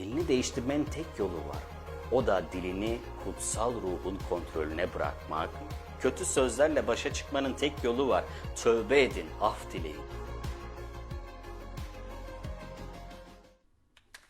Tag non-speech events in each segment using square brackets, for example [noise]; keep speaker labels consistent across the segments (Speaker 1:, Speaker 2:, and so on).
Speaker 1: Dilini değiştirmenin tek yolu var. O da dilini kutsal ruhun kontrolüne bırakmak. Kötü sözlerle başa çıkmanın tek yolu var. Tövbe edin, af dileyin.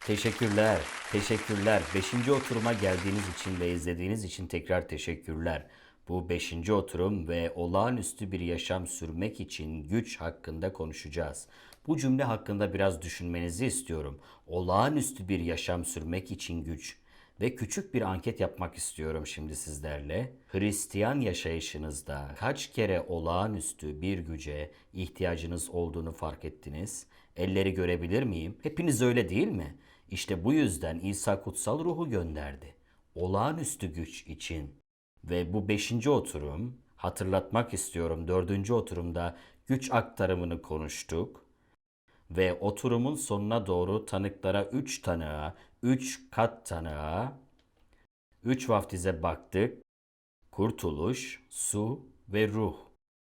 Speaker 1: Teşekkürler, teşekkürler. Beşinci oturuma geldiğiniz için ve izlediğiniz için tekrar teşekkürler. Bu beşinci oturum ve olağanüstü bir yaşam sürmek için güç hakkında konuşacağız. Bu cümle hakkında biraz düşünmenizi istiyorum. Olağanüstü bir yaşam sürmek için güç. Ve küçük bir anket yapmak istiyorum şimdi sizlerle. Hristiyan yaşayışınızda kaç kere olağanüstü bir güce ihtiyacınız olduğunu fark ettiniz? Elleri görebilir miyim? Hepiniz öyle değil mi? İşte bu yüzden İsa kutsal ruhu gönderdi. Olağanüstü güç için. Ve bu beşinci oturum, hatırlatmak istiyorum dördüncü oturumda güç aktarımını konuştuk. Ve oturumun sonuna doğru tanıklara üç tanığa, üç kat tanığa, üç vaftize baktık. Kurtuluş, su ve ruh.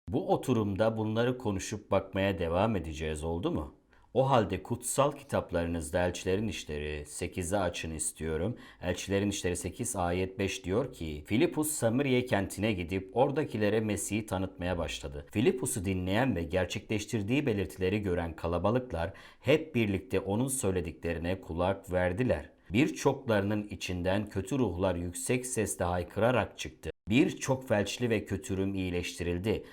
Speaker 1: Bu oturumda bunları konuşup bakmaya devam edeceğiz oldu mu? O halde kutsal kitaplarınızda Elçilerin İşleri 8'e açın istiyorum. Elçilerin İşleri 8 ayet 5 diyor ki Filipus Samiriye kentine gidip oradakilere Mesih'i tanıtmaya başladı. Filipus'u dinleyen ve gerçekleştirdiği belirtileri gören kalabalıklar hep birlikte onun söylediklerine kulak verdiler. Birçoklarının içinden kötü ruhlar yüksek sesle haykırarak çıktı. Birçok felçli ve kötürüm iyileştirildi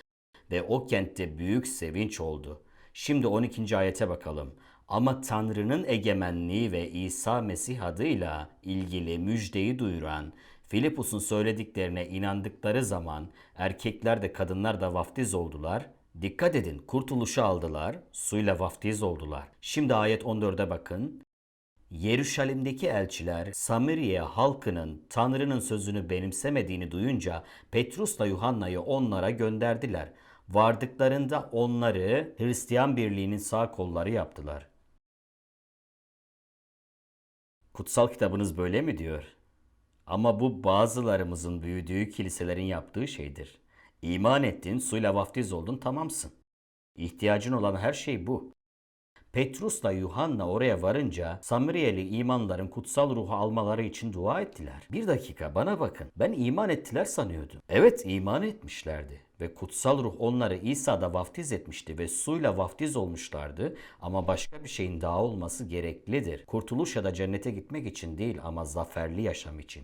Speaker 1: ve o kentte büyük sevinç oldu. Şimdi 12. ayete bakalım. Ama Tanrı'nın egemenliği ve İsa Mesih adıyla ilgili müjdeyi duyuran Filipus'un söylediklerine inandıkları zaman erkekler de kadınlar da vaftiz oldular. Dikkat edin kurtuluşu aldılar, suyla vaftiz oldular. Şimdi ayet 14'e bakın. Yeruşalim'deki elçiler Samiriye halkının Tanrı'nın sözünü benimsemediğini duyunca Petrus'la Yuhanna'yı onlara gönderdiler. Vardıklarında onları Hristiyan birliğinin sağ kolları yaptılar. Kutsal kitabınız böyle mi diyor? Ama bu bazılarımızın büyüdüğü kiliselerin yaptığı şeydir. İman ettin, suyla vaftiz oldun, tamamsın. İhtiyacın olan her şey bu. Petrus'la Yuhanna oraya varınca Samiriyeli imanların kutsal ruhu almaları için dua ettiler. Bir dakika bana bakın. Ben iman ettiler sanıyordum. Evet iman etmişlerdi. Ve kutsal ruh onları İsa'da vaftiz etmişti ve suyla vaftiz olmuşlardı. Ama başka bir şeyin daha olması gereklidir. Kurtuluş ya da cennete gitmek için değil ama zaferli yaşam için.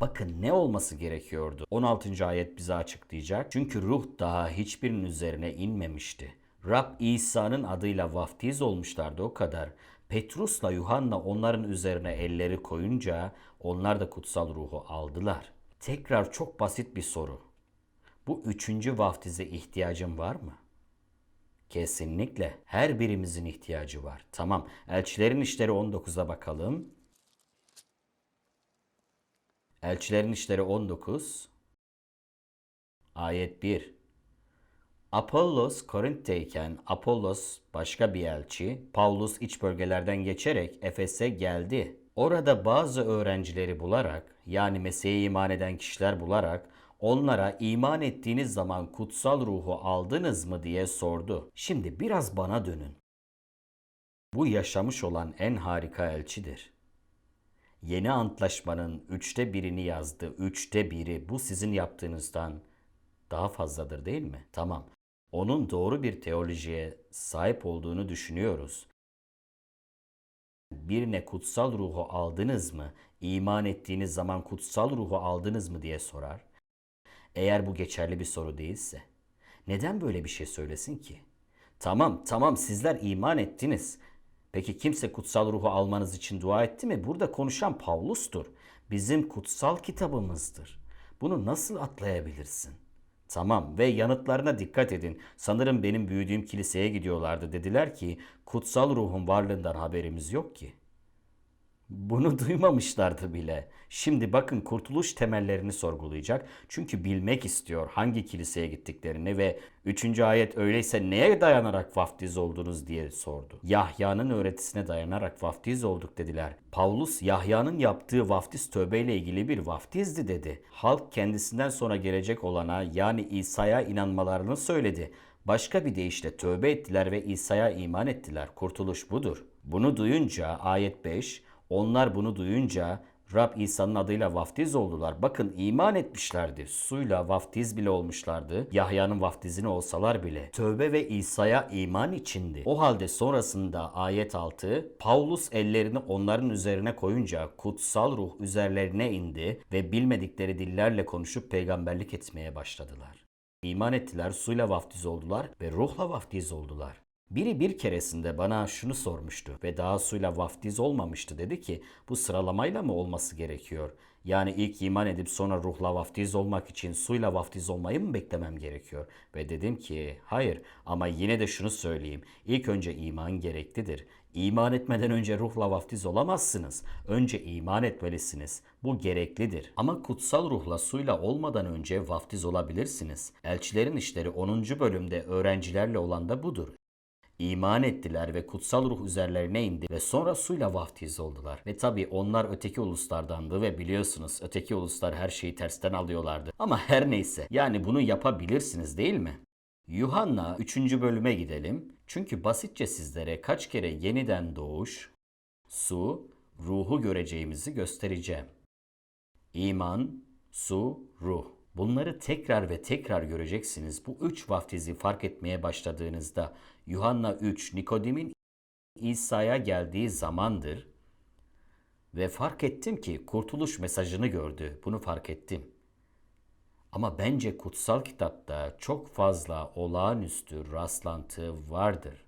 Speaker 1: Bakın ne olması gerekiyordu? 16. ayet bize açıklayacak. Çünkü ruh daha hiçbirinin üzerine inmemişti. Rab İsa'nın adıyla vaftiz olmuşlardı o kadar. Petrus'la Yuhanna onların üzerine elleri koyunca onlar da kutsal ruhu aldılar. Tekrar çok basit bir soru. Bu üçüncü vaftize ihtiyacın var mı? Kesinlikle. Her birimizin ihtiyacı var. Tamam. Elçilerin işleri 19'a bakalım. Elçilerin işleri 19. Ayet 1. Apollos Korint'teyken Apollos başka bir elçi, Paulus iç bölgelerden geçerek Efes'e geldi. Orada bazı öğrencileri bularak yani Mesih'e iman eden kişiler bularak onlara iman ettiğiniz zaman kutsal ruhu aldınız mı diye sordu. Şimdi biraz bana dönün. Bu yaşamış olan en harika elçidir. Yeni antlaşmanın üçte birini yazdı. Üçte biri bu sizin yaptığınızdan daha fazladır değil mi? Tamam. Onun doğru bir teolojiye sahip olduğunu düşünüyoruz. Birine kutsal ruhu aldınız mı? İman ettiğiniz zaman kutsal ruhu aldınız mı diye sorar. Eğer bu geçerli bir soru değilse, neden böyle bir şey söylesin ki? Tamam, tamam sizler iman ettiniz. Peki kimse kutsal ruhu almanız için dua etti mi? Burada konuşan Pavlus'tur. Bizim kutsal kitabımızdır. Bunu nasıl atlayabilirsin? Tamam ve yanıtlarına dikkat edin. Sanırım benim büyüdüğüm kiliseye gidiyorlardı. Dediler ki kutsal ruhun varlığından haberimiz yok ki. Bunu [laughs] duymamışlardı bile. Şimdi bakın kurtuluş temellerini sorgulayacak. Çünkü bilmek istiyor hangi kiliseye gittiklerini ve 3. ayet öyleyse neye dayanarak vaftiz oldunuz diye sordu. Yahya'nın öğretisine dayanarak vaftiz olduk dediler. Paulus Yahya'nın yaptığı vaftiz tövbeyle ilgili bir vaftizdi dedi. Halk kendisinden sonra gelecek olana yani İsa'ya inanmalarını söyledi. Başka bir deyişle tövbe ettiler ve İsa'ya iman ettiler. Kurtuluş budur. Bunu duyunca ayet 5 Onlar bunu duyunca Rab İsa'nın adıyla vaftiz oldular. Bakın iman etmişlerdi. Suyla vaftiz bile olmuşlardı. Yahya'nın vaftizini olsalar bile. Tövbe ve İsa'ya iman içindi. O halde sonrasında ayet 6 Paulus ellerini onların üzerine koyunca kutsal ruh üzerlerine indi ve bilmedikleri dillerle konuşup peygamberlik etmeye başladılar. İman ettiler, suyla vaftiz oldular ve ruhla vaftiz oldular. Biri bir keresinde bana şunu sormuştu ve daha suyla vaftiz olmamıştı. Dedi ki bu sıralamayla mı olması gerekiyor? Yani ilk iman edip sonra ruhla vaftiz olmak için suyla vaftiz olmayı mı beklemem gerekiyor? Ve dedim ki hayır ama yine de şunu söyleyeyim. İlk önce iman gereklidir. İman etmeden önce ruhla vaftiz olamazsınız. Önce iman etmelisiniz. Bu gereklidir. Ama kutsal ruhla suyla olmadan önce vaftiz olabilirsiniz. Elçilerin işleri 10. bölümde öğrencilerle olan da budur. İman ettiler ve kutsal ruh üzerlerine indi ve sonra suyla vaftiz oldular. Ve tabi onlar öteki uluslardandı ve biliyorsunuz öteki uluslar her şeyi tersten alıyorlardı. Ama her neyse yani bunu yapabilirsiniz değil mi? Yuhanna 3. bölüme gidelim. Çünkü basitçe sizlere kaç kere yeniden doğuş, su, ruhu göreceğimizi göstereceğim. İman, su, ruh. Bunları tekrar ve tekrar göreceksiniz. Bu üç vaftizi fark etmeye başladığınızda Yuhanna 3 Nikodim'in İsa'ya geldiği zamandır ve fark ettim ki kurtuluş mesajını gördü. Bunu fark ettim. Ama bence kutsal kitapta çok fazla olağanüstü rastlantı vardır.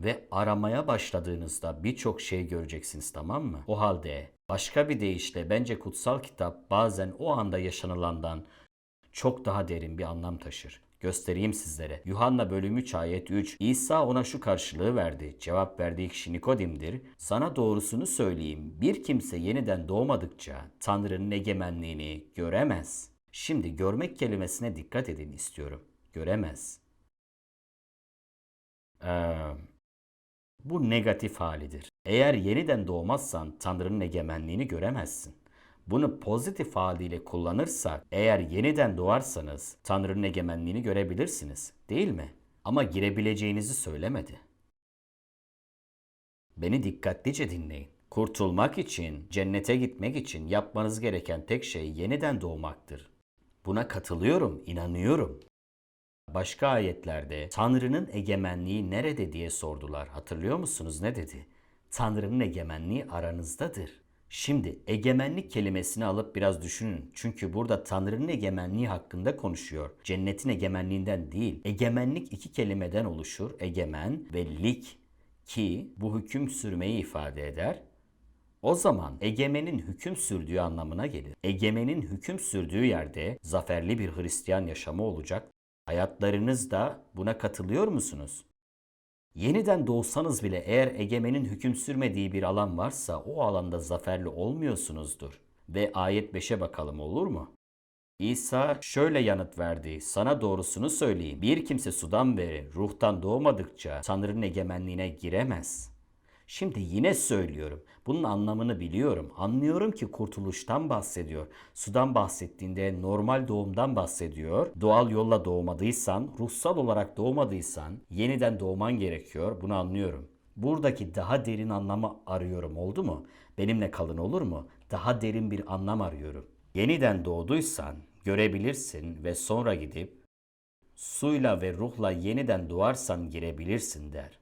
Speaker 1: Ve aramaya başladığınızda birçok şey göreceksiniz tamam mı? O halde başka bir deyişle bence kutsal kitap bazen o anda yaşanılandan çok daha derin bir anlam taşır. Göstereyim sizlere. Yuhanna bölüm 3 ayet 3. İsa ona şu karşılığı verdi. Cevap verdiği kişi Nikodim'dir. Sana doğrusunu söyleyeyim. Bir kimse yeniden doğmadıkça Tanrı'nın egemenliğini göremez. Şimdi görmek kelimesine dikkat edin istiyorum. Göremez. Ee, bu negatif halidir. Eğer yeniden doğmazsan Tanrı'nın egemenliğini göremezsin. Bunu pozitif haliyle kullanırsak eğer yeniden doğarsanız Tanrı'nın egemenliğini görebilirsiniz değil mi? Ama girebileceğinizi söylemedi. Beni dikkatlice dinleyin. Kurtulmak için, cennete gitmek için yapmanız gereken tek şey yeniden doğmaktır. Buna katılıyorum, inanıyorum. Başka ayetlerde Tanrı'nın egemenliği nerede diye sordular. Hatırlıyor musunuz ne dedi? Tanrı'nın egemenliği aranızdadır. Şimdi egemenlik kelimesini alıp biraz düşünün. Çünkü burada Tanrı'nın egemenliği hakkında konuşuyor. Cennetin egemenliğinden değil. Egemenlik iki kelimeden oluşur. Egemen ve lik ki bu hüküm sürmeyi ifade eder. O zaman egemenin hüküm sürdüğü anlamına gelir. Egemenin hüküm sürdüğü yerde zaferli bir Hristiyan yaşamı olacak. Hayatlarınızda buna katılıyor musunuz? Yeniden doğsanız bile eğer egemenin hüküm sürmediği bir alan varsa o alanda zaferli olmuyorsunuzdur. Ve ayet 5'e bakalım olur mu? İsa şöyle yanıt verdi. Sana doğrusunu söyleyeyim. Bir kimse sudan beri ruhtan doğmadıkça Tanrı'nın egemenliğine giremez. Şimdi yine söylüyorum. Bunun anlamını biliyorum. Anlıyorum ki kurtuluştan bahsediyor. Sudan bahsettiğinde normal doğumdan bahsediyor. Doğal yolla doğmadıysan, ruhsal olarak doğmadıysan yeniden doğman gerekiyor. Bunu anlıyorum. Buradaki daha derin anlamı arıyorum oldu mu? Benimle kalın olur mu? Daha derin bir anlam arıyorum. Yeniden doğduysan görebilirsin ve sonra gidip suyla ve ruhla yeniden doğarsan girebilirsin der.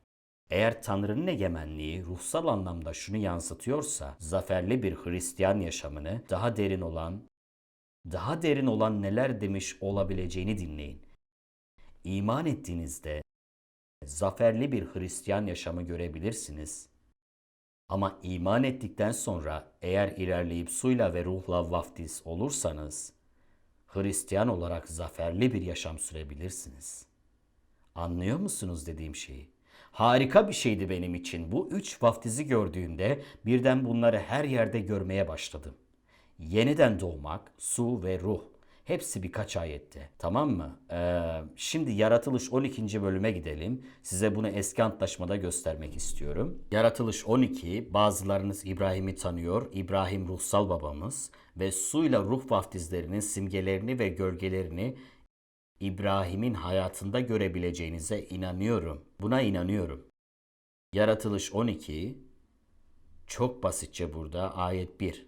Speaker 1: Eğer Tanrı'nın egemenliği ruhsal anlamda şunu yansıtıyorsa, zaferli bir Hristiyan yaşamını daha derin olan, daha derin olan neler demiş olabileceğini dinleyin. İman ettiğinizde zaferli bir Hristiyan yaşamı görebilirsiniz. Ama iman ettikten sonra eğer ilerleyip suyla ve ruhla vaftiz olursanız, Hristiyan olarak zaferli bir yaşam sürebilirsiniz. Anlıyor musunuz dediğim şeyi? Harika bir şeydi benim için. Bu üç vaftizi gördüğümde birden bunları her yerde görmeye başladım. Yeniden doğmak, su ve ruh. Hepsi birkaç ayette. Tamam mı? Ee, şimdi Yaratılış 12. bölüme gidelim. Size bunu eski antlaşmada göstermek istiyorum. Yaratılış 12, bazılarınız İbrahim'i tanıyor. İbrahim ruhsal babamız ve suyla ruh vaftizlerinin simgelerini ve gölgelerini İbrahim'in hayatında görebileceğinize inanıyorum. Buna inanıyorum. Yaratılış 12 Çok basitçe burada ayet 1.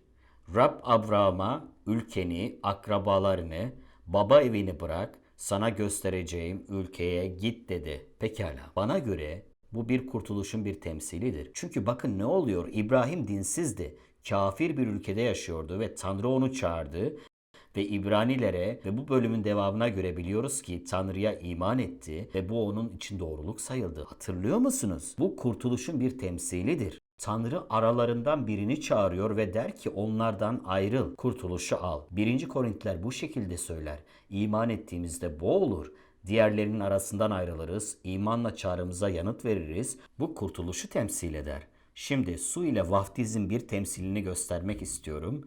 Speaker 1: Rab Abraham'a ülkeni, akrabalarını, baba evini bırak, sana göstereceğim ülkeye git dedi. Pekala. Bana göre bu bir kurtuluşun bir temsilidir. Çünkü bakın ne oluyor? İbrahim dinsizdi. Kafir bir ülkede yaşıyordu ve Tanrı onu çağırdı ve İbranilere ve bu bölümün devamına göre biliyoruz ki Tanrı'ya iman etti ve bu onun için doğruluk sayıldı. Hatırlıyor musunuz? Bu kurtuluşun bir temsilidir. Tanrı aralarından birini çağırıyor ve der ki onlardan ayrıl, kurtuluşu al. 1. Korintiler bu şekilde söyler. İman ettiğimizde bu olur. Diğerlerinin arasından ayrılırız, imanla çağrımıza yanıt veririz. Bu kurtuluşu temsil eder. Şimdi su ile vaftizin bir temsilini göstermek istiyorum.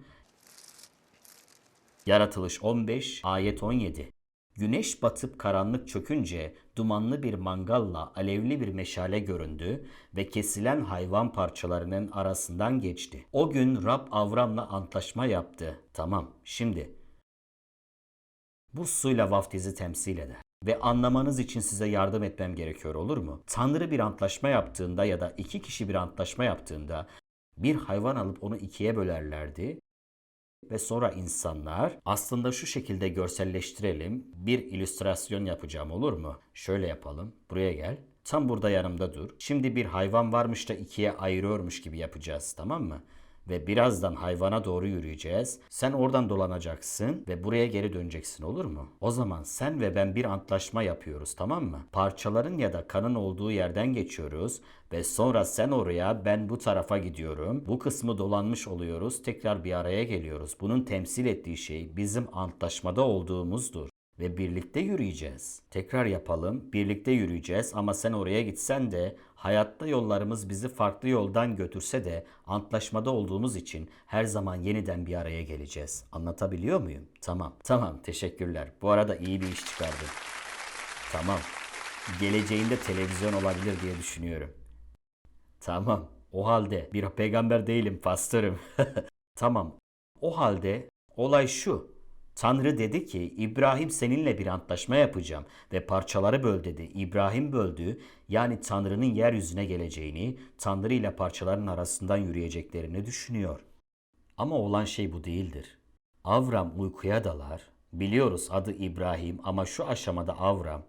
Speaker 1: Yaratılış 15, ayet 17. Güneş batıp karanlık çökünce dumanlı bir mangalla alevli bir meşale göründü ve kesilen hayvan parçalarının arasından geçti. O gün Rab Avram'la antlaşma yaptı. Tamam, şimdi bu suyla vaftizi temsil eder. Ve anlamanız için size yardım etmem gerekiyor olur mu? Tanrı bir antlaşma yaptığında ya da iki kişi bir antlaşma yaptığında bir hayvan alıp onu ikiye bölerlerdi ve sonra insanlar aslında şu şekilde görselleştirelim. Bir illüstrasyon yapacağım olur mu? Şöyle yapalım. Buraya gel. Tam burada yanımda dur. Şimdi bir hayvan varmış da ikiye ayırıyormuş gibi yapacağız tamam mı? Ve birazdan hayvana doğru yürüyeceğiz. Sen oradan dolanacaksın ve buraya geri döneceksin olur mu? O zaman sen ve ben bir antlaşma yapıyoruz tamam mı? Parçaların ya da kanın olduğu yerden geçiyoruz ve sonra sen oraya ben bu tarafa gidiyorum. Bu kısmı dolanmış oluyoruz. Tekrar bir araya geliyoruz. Bunun temsil ettiği şey bizim antlaşmada olduğumuzdur ve birlikte yürüyeceğiz. Tekrar yapalım. Birlikte yürüyeceğiz ama sen oraya gitsen de hayatta yollarımız bizi farklı yoldan götürse de antlaşmada olduğumuz için her zaman yeniden bir araya geleceğiz. Anlatabiliyor muyum? Tamam. Tamam. Teşekkürler. Bu arada iyi bir iş çıkardın. Tamam. Geleceğinde televizyon olabilir diye düşünüyorum. Tamam. O halde bir peygamber değilim pastörüm. [laughs] tamam. O halde olay şu. Tanrı dedi ki İbrahim seninle bir antlaşma yapacağım ve parçaları böl dedi. İbrahim böldü yani Tanrı'nın yeryüzüne geleceğini, Tanrı ile parçaların arasından yürüyeceklerini düşünüyor. Ama olan şey bu değildir. Avram uykuya dalar. Biliyoruz adı İbrahim ama şu aşamada Avram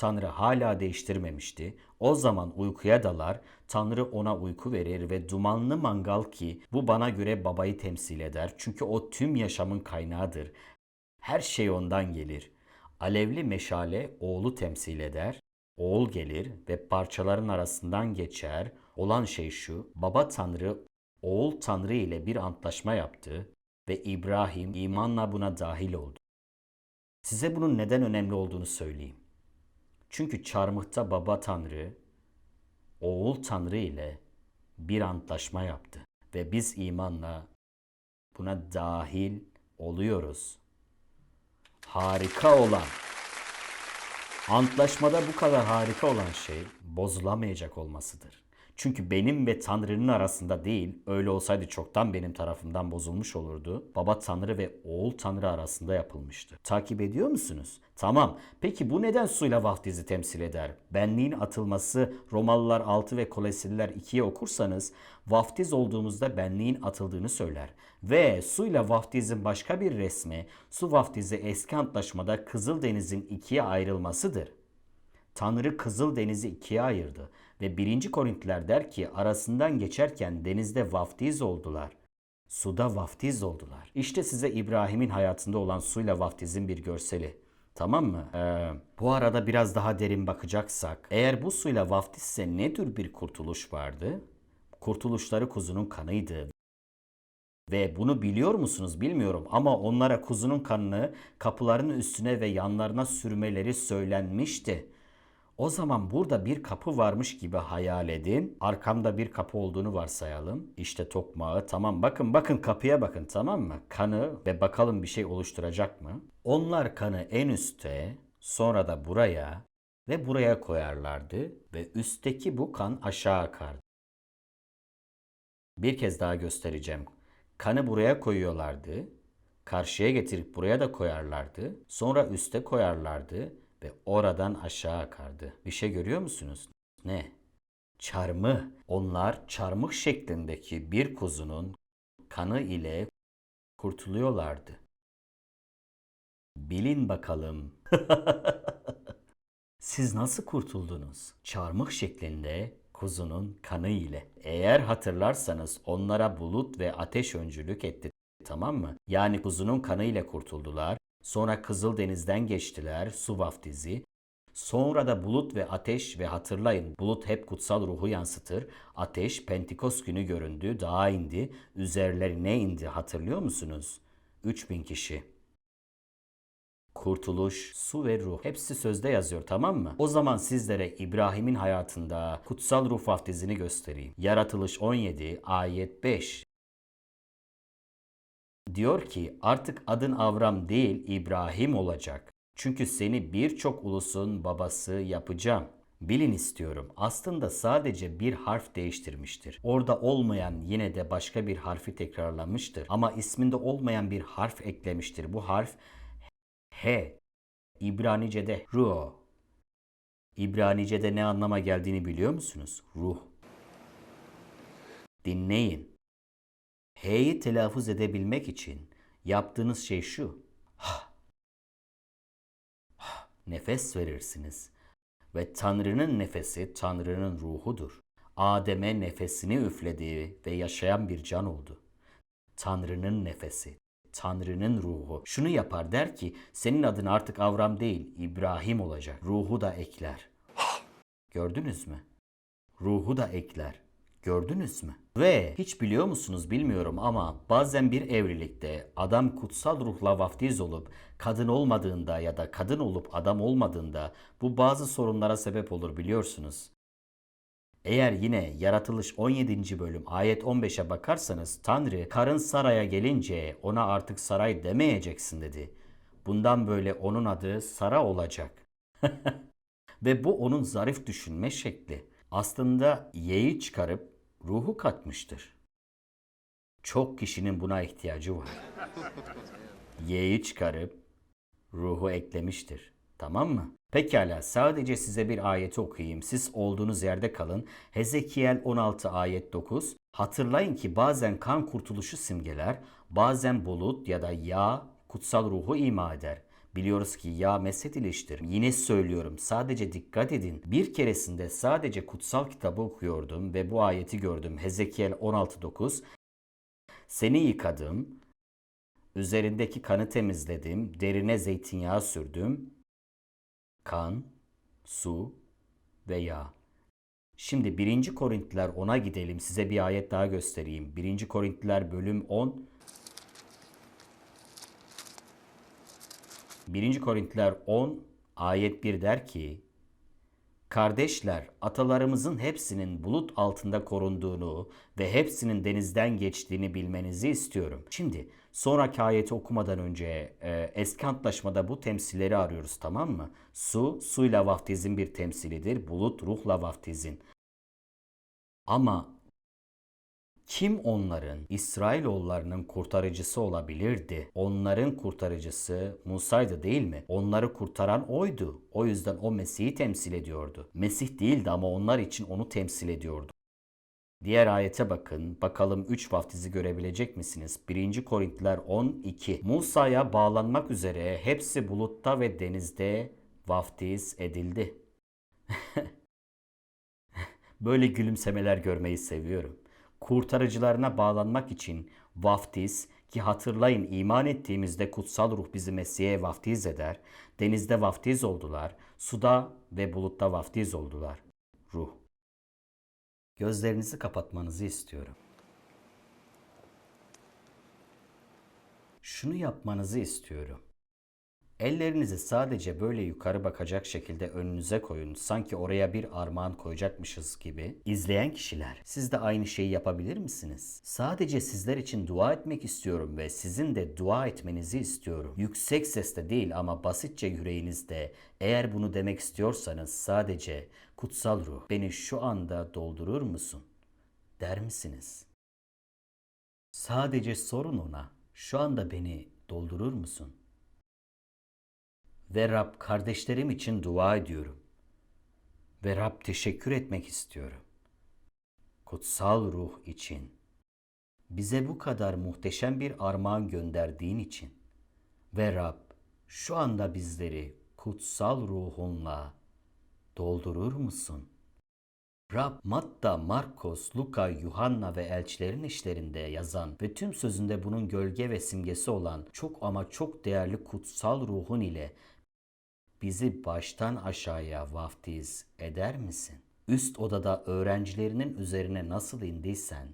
Speaker 1: Tanrı hala değiştirmemişti. O zaman uykuya dalar, Tanrı ona uyku verir ve dumanlı mangal ki bu bana göre babayı temsil eder. Çünkü o tüm yaşamın kaynağıdır. Her şey ondan gelir. Alevli meşale oğlu temsil eder. Oğul gelir ve parçaların arasından geçer. Olan şey şu, baba Tanrı oğul Tanrı ile bir antlaşma yaptı ve İbrahim imanla buna dahil oldu. Size bunun neden önemli olduğunu söyleyeyim. Çünkü çarmıhta baba Tanrı, oğul Tanrı ile bir antlaşma yaptı ve biz imanla buna dahil oluyoruz harika olan, antlaşmada bu kadar harika olan şey bozulamayacak olmasıdır. Çünkü benim ve Tanrı'nın arasında değil, öyle olsaydı çoktan benim tarafımdan bozulmuş olurdu. Baba Tanrı ve oğul Tanrı arasında yapılmıştı. Takip ediyor musunuz? Tamam. Peki bu neden suyla vaftizi temsil eder? Benliğin atılması Romalılar 6 ve Kolesililer 2'ye okursanız vaftiz olduğumuzda benliğin atıldığını söyler. Ve suyla vaftizin başka bir resmi su vaftizi eski antlaşmada Kızıldeniz'in ikiye ayrılmasıdır. Tanrı Kızıl Deniz'i ikiye ayırdı ve 1. Korintliler der ki arasından geçerken denizde vaftiz oldular. Suda vaftiz oldular. İşte size İbrahim'in hayatında olan suyla vaftizin bir görseli. Tamam mı? Ee, bu arada biraz daha derin bakacaksak, eğer bu suyla vaftizse ne tür bir kurtuluş vardı? Kurtuluşları kuzunun kanıydı. Ve bunu biliyor musunuz bilmiyorum ama onlara kuzunun kanını kapıların üstüne ve yanlarına sürmeleri söylenmişti. O zaman burada bir kapı varmış gibi hayal edin. Arkamda bir kapı olduğunu varsayalım. İşte tokmağı tamam bakın bakın kapıya bakın tamam mı? Kanı ve bakalım bir şey oluşturacak mı? Onlar kanı en üste sonra da buraya ve buraya koyarlardı ve üstteki bu kan aşağı akardı. Bir kez daha göstereceğim. Kanı buraya koyuyorlardı. Karşıya getirip buraya da koyarlardı. Sonra üste koyarlardı ve oradan aşağı akardı. Bir şey görüyor musunuz? Ne? Çarmıh. Onlar çarmıh şeklindeki bir kuzunun kanı ile kurtuluyorlardı. Bilin bakalım. [laughs] Siz nasıl kurtuldunuz? Çarmıh şeklinde kuzunun kanı ile. Eğer hatırlarsanız onlara bulut ve ateş öncülük etti tamam mı? Yani kuzunun kanı ile kurtuldular. Sonra Kızıldeniz'den geçtiler su vaftizi. Sonra da bulut ve ateş ve hatırlayın bulut hep kutsal ruhu yansıtır. Ateş Pentikos günü göründü, dağa indi, üzerlerine indi hatırlıyor musunuz? 3000 kişi. Kurtuluş, su ve ruh hepsi sözde yazıyor tamam mı? O zaman sizlere İbrahim'in hayatında kutsal ruh vaftizini göstereyim. Yaratılış 17 ayet 5. Diyor ki artık adın Avram değil İbrahim olacak. Çünkü seni birçok ulusun babası yapacağım. Bilin istiyorum. Aslında sadece bir harf değiştirmiştir. Orada olmayan yine de başka bir harfi tekrarlamıştır. Ama isminde olmayan bir harf eklemiştir. Bu harf H. İbranice'de ruh. İbranice'de ne anlama geldiğini biliyor musunuz? Ruh. Dinleyin. H'yi telaffuz edebilmek için yaptığınız şey şu. Nefes verirsiniz. Ve Tanrı'nın nefesi Tanrı'nın ruhudur. Adem'e nefesini üflediği ve yaşayan bir can oldu. Tanrı'nın nefesi, Tanrı'nın ruhu. Şunu yapar der ki senin adın artık Avram değil İbrahim olacak. Ruhu da ekler. Gördünüz mü? Ruhu da ekler. Gördünüz mü? Ve hiç biliyor musunuz bilmiyorum ama bazen bir evlilikte adam kutsal ruhla vaftiz olup kadın olmadığında ya da kadın olup adam olmadığında bu bazı sorunlara sebep olur biliyorsunuz. Eğer yine Yaratılış 17. bölüm ayet 15'e bakarsanız Tanrı karın Sara'ya gelince ona artık Saray demeyeceksin dedi. Bundan böyle onun adı Sara olacak. [laughs] Ve bu onun zarif düşünme şekli. Aslında yeği çıkarıp ruhu katmıştır. Çok kişinin buna ihtiyacı var. Yeği çıkarıp ruhu eklemiştir. Tamam mı? Pekala sadece size bir ayeti okuyayım. Siz olduğunuz yerde kalın. Hezekiel 16 ayet 9. Hatırlayın ki bazen kan kurtuluşu simgeler, bazen bulut ya da yağ kutsal ruhu ima eder. Biliyoruz ki yağ mesediliştir. Yine söylüyorum sadece dikkat edin. Bir keresinde sadece kutsal kitabı okuyordum ve bu ayeti gördüm. Hezekiel 16.9 Seni yıkadım, üzerindeki kanı temizledim, derine zeytinyağı sürdüm, kan, su ve yağ. Şimdi 1. Korintliler 10'a gidelim. Size bir ayet daha göstereyim. 1. Korintliler bölüm 10 1. Korintliler 10 ayet 1 der ki Kardeşler, atalarımızın hepsinin bulut altında korunduğunu ve hepsinin denizden geçtiğini bilmenizi istiyorum. Şimdi sonraki ayeti okumadan önce e, eski antlaşmada bu temsilleri arıyoruz tamam mı? Su, suyla vaftizin bir temsilidir. Bulut, ruhla vaftizin. Ama kim onların İsrailoğullarının kurtarıcısı olabilirdi? Onların kurtarıcısı Musa'ydı değil mi? Onları kurtaran oydu. O yüzden o Mesih'i temsil ediyordu. Mesih değildi ama onlar için onu temsil ediyordu. Diğer ayete bakın. Bakalım 3 vaftizi görebilecek misiniz? 1. Korintliler 12. Musa'ya bağlanmak üzere hepsi bulutta ve denizde vaftiz edildi. [laughs] Böyle gülümsemeler görmeyi seviyorum kurtarıcılarına bağlanmak için vaftiz ki hatırlayın iman ettiğimizde kutsal ruh bizi Mesih'e vaftiz eder. Denizde vaftiz oldular, suda ve bulutta vaftiz oldular. Ruh. Gözlerinizi kapatmanızı istiyorum. Şunu yapmanızı istiyorum. Ellerinizi sadece böyle yukarı bakacak şekilde önünüze koyun. Sanki oraya bir armağan koyacakmışız gibi. İzleyen kişiler, siz de aynı şeyi yapabilir misiniz? Sadece sizler için dua etmek istiyorum ve sizin de dua etmenizi istiyorum. Yüksek sesle değil ama basitçe yüreğinizde. Eğer bunu demek istiyorsanız sadece kutsal ruh beni şu anda doldurur musun? Der misiniz? Sadece sorun ona. Şu anda beni doldurur musun? Ve Rab kardeşlerim için dua ediyorum. Ve Rab teşekkür etmek istiyorum. kutsal ruh için, bize bu kadar muhteşem bir armağan gönderdiğin için ve Rab şu anda bizleri kutsal ruhunla doldurur musun? Rab Matta, Markos, Luka, Yuhanna ve elçilerin işlerinde yazan ve tüm sözünde bunun gölge ve simgesi olan çok ama çok değerli kutsal ruhun ile bizi baştan aşağıya vaftiz eder misin? Üst odada öğrencilerinin üzerine nasıl indiysen,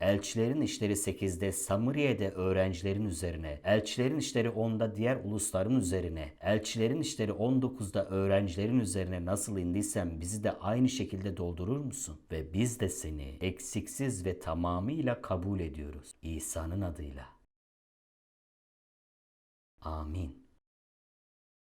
Speaker 1: elçilerin işleri 8'de Samuriye'de öğrencilerin üzerine, elçilerin işleri 10'da diğer ulusların üzerine, elçilerin işleri 19'da öğrencilerin üzerine nasıl indiysen bizi de aynı şekilde doldurur musun? Ve biz de seni eksiksiz ve tamamıyla kabul ediyoruz. İsa'nın adıyla. Amin.